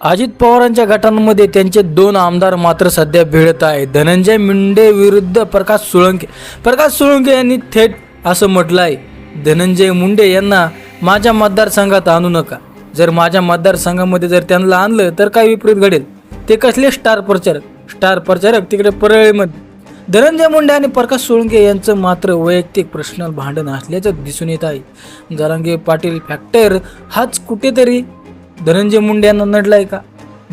अजित पवारांच्या गटांमध्ये त्यांचे दोन आमदार मात्र सध्या भिडत आहे धनंजय मुंडे विरुद्ध प्रकाश सोळंके प्रकाश सोळंके यांनी थेट असं म्हटलं आहे धनंजय मुंडे यांना माझ्या मतदारसंघात आणू नका. जर माझ्या मतदारसंघामध्ये जर त्यांना आणलं तर काय विपरीत घडेल? ते कसले स्टार प्रचारक? स्टार प्रचारक तिकडे परळीमध्ये. धनंजय मुंडे आणि प्रकाश सोळंके यांचं मात्र वैयक्तिक प्रश्न भांडण असल्याचं दिसून येत आहे. जरांगे पाटील फॅक्टर हाच कुठेतरी धनंजय मुंडे यांना नडलाय का?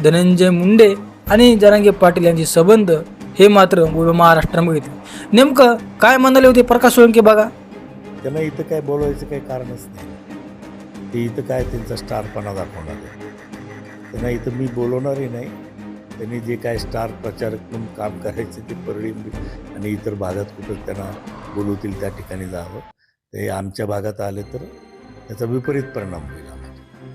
धनंजय मुंडे आणि जरांगे पाटील यांचे संबंध हे मात्र महाराष्ट्रामध्ये नेमकं काय म्हणाले होते प्रकाश सोळंके बघा. त्यांना इथं काय बोलवायचं काही कारणच नाही. ते इथं काय त्यांचा स्टारपणा दाखवणार त्यांना इथं मी बोलवणारही नाही. त्यांनी जे काय स्टार प्रचारक म्हणून काम करायचं ते परळी आणि इतर भागात कुठं त्यांना बोलवतील त्या ठिकाणी जावं. ते आमच्या भागात आले तर त्याचा विपरीत परिणाम होईल.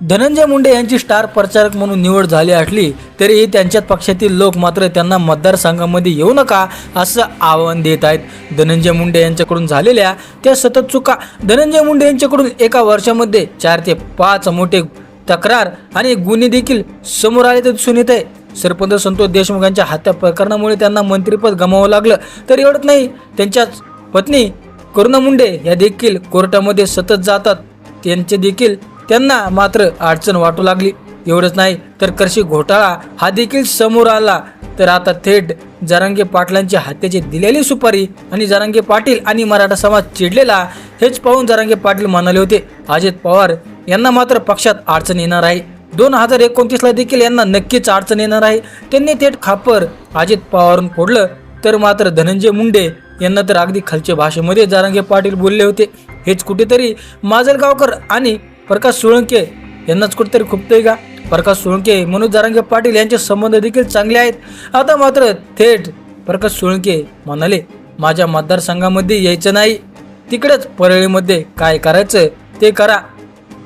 धनंजय मुंडे यांची स्टार प्रचारक म्हणून निवड झाली असली तरीही त्यांच्याच पक्षातील लोक मात्र त्यांना मतदारसंघामध्ये येऊ नका असं आवाहन देत आहेत. धनंजय मुंडे यांच्याकडून झालेल्या त्या सतत चुका धनंजय मुंडे यांच्याकडून एका वर्षामध्ये चार ते पाच मोठे तक्रार आणि गुन्हे देखील समोर आले तर दिसून येत आहे. सरपंच संतोष देशमुख यांच्या हत्या प्रकरणामुळे त्यांना मंत्रिपद गमावं लागलं तर एवढंच नाही त्यांच्याच पत्नी करुणा मुंडे या देखील कोर्टामध्ये सतत जातात. त्यांचे देखील त्यांना मात्र अडचण वाटू लागली. एवढंच नाही तर कृषी घोटाळा हा देखील समोर आला. तर आता थेट जरांगे पाटलांची हत्येची दिलेली सुपारी आणि जरांगे पाटील आणि मराठा समाज चिडलेला हेच पाहून जरांगे पाटील म्हणाले होते अजित पवार यांना मात्र पक्षात अडचण येणार आहे. दोन हजार एकोणतीसला देखील यांना नक्कीच अडचण येणार आहे. त्यांनी थेट खापर अजित पवारून फोडलं. तर मात्र धनंजय मुंडे यांना तर अगदी खालच्या भाषेमध्ये जारांगे पाटील बोलले होते. हेच कुठेतरी माजलगावकर आणि प्रकाश सोळंके यांनाच कुठेतरी खुपतोय का? प्रकाश सोळंके मनोज जारांगे पाटील यांचे संबंध देखील चांगले आहेत. आता मात्र थेट प्रकाश सोळंके म्हणाले माझ्या मतदारसंघामध्ये यायचं नाही. तिकडेच परळीमध्ये काय करायचं ते करा.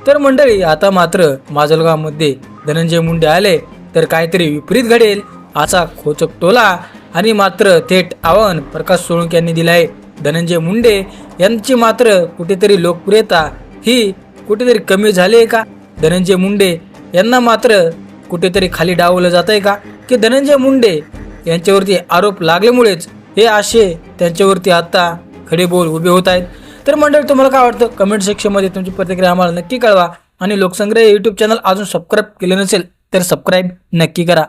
तर मंडळी आता मात्र माजलगावमध्ये धनंजय मुंडे आले तर काहीतरी विपरीत घडेल असा खोचक टोला आणि मात्र थेट आव्हान प्रकाश सोळंके यांनी दिलं आहे. धनंजय मुंडे यांची मात्र कुठेतरी लोकप्रियता ही कुठेतरी कमी झाली आहे का? धनंजय मुंडे यांना मात्र कुठेतरी खाली डावलं जात आहे का? की धनंजय मुंडे यांच्यावरती आरोप लागल्यामुळेच हे आशे त्यांच्यावरती आता खडे बोल उभे होत आहेत. तर मंडळी तुम्हाला काय वाटतं? कमेंट सेक्शनमध्ये तुमची प्रतिक्रिया आम्हाला नक्की कळवा. आणि लोकसंग्रह यूट्यूब चॅनल अजून सबस्क्राईब केले नसेल तर सबस्क्राईब नक्की करा.